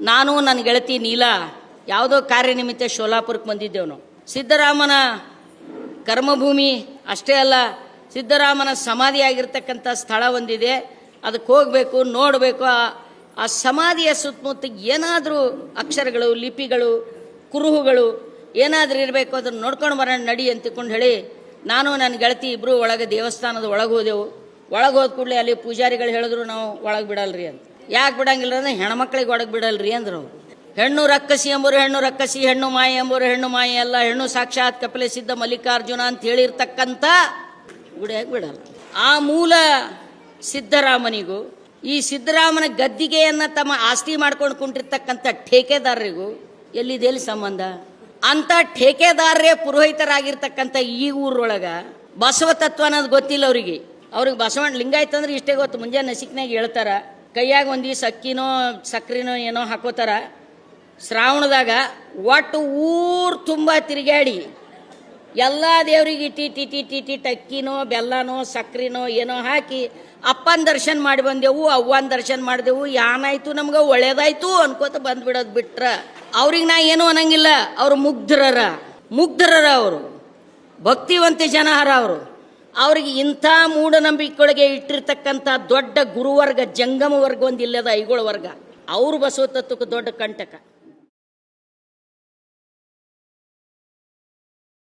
ನಾನು ನನ್ನ ಗೆಳತಿ ನೀಲಾ, ಯಾವುದೋ ಕಾರ್ಯನಿಮಿತ್ತ ಶೋಲಾಪುರಕ್ಕೆ ಬಂದಿದ್ದೆವು ನಾವು ಸಿದ್ದರಾಮನ ಕರ್ಮಭೂಮಿ ಅಷ್ಟೇ ಅಲ್ಲ, ಸಿದ್ದರಾಮನ ಸಮಾಧಿಯಾಗಿರ್ತಕ್ಕಂಥ ಸ್ಥಳ ಒಂದಿದೆ. ಅದಕ್ಕೆ ಹೋಗಬೇಕು, ನೋಡಬೇಕು. ಆ- ಸಮಾಧಿಯ ಸುತ್ತಮುತ್ತ ಏನಾದರೂ ಅಕ್ಷರಗಳು, ಲಿಪಿಗಳು, ಕುರುಹುಗಳು ಏನಾದರೂ ಇರಬೇಕು, ಅದನ್ನು ನೋಡ್ಕೊಂಡು ಬರೋಣ, ನಡಿ ಅಂತ ತಿಳ್ಕೊಂಡು ಹೇಳಿ, ನಾನು ನನ್ನ ಗೆಳತಿ ಇಬ್ಬರು ಒಳಗೆ ದೇವಸ್ಥಾನದ ಒಳಗೆ ಹೋದೆವು. ಒಳಗೆ ಹೋದ ಕೂಡಲೇ ಅಲ್ಲಿ ಪೂಜಾರಿಗಳು ಹೇಳಿದ್ರು, ನಾವು ಒಳಗೆ ಬಿಡಲ್ರಿ ಅಂತ. ಯಾಕೆ ಬಿಡಂಗಿಲ್ಲ ಅಂದ್ರೆ ಹೆಣ್ಮಕ್ಳಿಗೆ ಒಡಗೆ ಬಿಡಲ್ರಿ ಅಂದ್ರು. ಹೆಣ್ಣು ರಕ್ಕಸಿ ಎಂಬರು ಹೆಣ್ಣು ರಕ್ಕಸಿ, ಹೆಣ್ಣು ಮಾಯಿ ಎಂಬರು ಹೆಣ್ಣು ಮಾಯಿ ಅಲ್ಲ, ಹೆಣ್ಣು ಸಾಕ್ಷಾತ್ ಕಪಿಲೆ ಸಿದ್ಧ ಮಲ್ಲಿಕಾರ್ಜುನ ಅಂತ ಹೇಳಿರ್ತಕ್ಕಂಥ ಗುಡಿಯಾಗಿ ಬಿಡಲ್ಲ ಆ ಮೂಲ ಸಿದ್ದರಾಮನಿಗೂ, ಈ ಸಿದ್ದರಾಮನ ಗದ್ದಿಗೆಯನ್ನ ತಮ್ಮ ಆಸ್ತಿ ಮಾಡ್ಕೊಂಡು ಕುಂಟಿರ್ತಕ್ಕಂಥ ಠೇಕೆದಾರರಿಗೂ ಎಲ್ಲಿದೆ ಎಲ್ಲಿ ಸಂಬಂಧ? ಅಂತ ಠೇಕೆದಾರರೇ ಪುರೋಹಿತರಾಗಿರ್ತಕ್ಕಂಥ ಈ ಊರೊಳಗ ಬಸವ ತತ್ವ ಅನ್ನೋದು ಗೊತ್ತಿಲ್ಲ ಅವರಿಗೆ. ಅವ್ರಿಗೆ ಬಸವಣ್ಣ ಲಿಂಗಾಯ್ತಂದ್ರೆ ಇಷ್ಟೇ ಗೊತ್ತು. ಮುಂಜಾನೆ ನಸಿಕ್ನಾಗ ಹೇಳ್ತಾರ ಕೈಯಾಗ ಒಂದು ಸಕ್ಕಿನೋ ಸಕ್ಕರೆನೋ ಏನೋ ಹಾಕೋತಾರ, ಶ್ರಾವಣದಾಗ ಒಟ್ಟು ಊರು ತುಂಬ ತಿರುಗಾಡಿ ಎಲ್ಲ ದೇವರಿಗೆ ಟಿ ಟಿ ಟಿ ಟಿ ಟಕ್ಕಿನೋ, ಬೆಲ್ಲನೋ ಸಕ್ಕರೆನೋ ಏನೋ ಹಾಕಿ ಅಪ್ಪನ ದರ್ಶನ ಮಾಡಿ ಬಂದೆವು, ಅವ್ವನ ದರ್ಶನ ಮಾಡಿದೆವು, ಯಾನಾಯ್ತು ನಮ್ಗೆ ಒಳ್ಳೇದಾಯ್ತು ಅನ್ಕೋತ ಬಂದ್ಬಿಡೋದು ಬಿಟ್ರ. ಅವ್ರಿಗೆ ನಾ ಏನು ಅನ್ನಂಗಿಲ್ಲ, ಅವರು ಮುಗ್ಧರರ ಮುಗ್ಧರರ ಅವರು, ಭಕ್ತಿವಂತ ಜನ ಅವರು. ಅವ್ರಿಗೆ ಇಂಥ ಮೂಢನಂಬಿಕೆಗಳಿಗೆ ಇಟ್ಟಿರ್ತಕ್ಕಂಥ ದೊಡ್ಡ ಗುರುವರ್ಗ ಜಂಗಮ ವರ್ಗ ಒಂದು ಇಲ್ಲದ ಐಗೋಳ ವರ್ಗ. ಅವರು ಬಸವ ತತ್ವಕ್ಕೆ ದೊಡ್ಡ ಕಂಟಕ.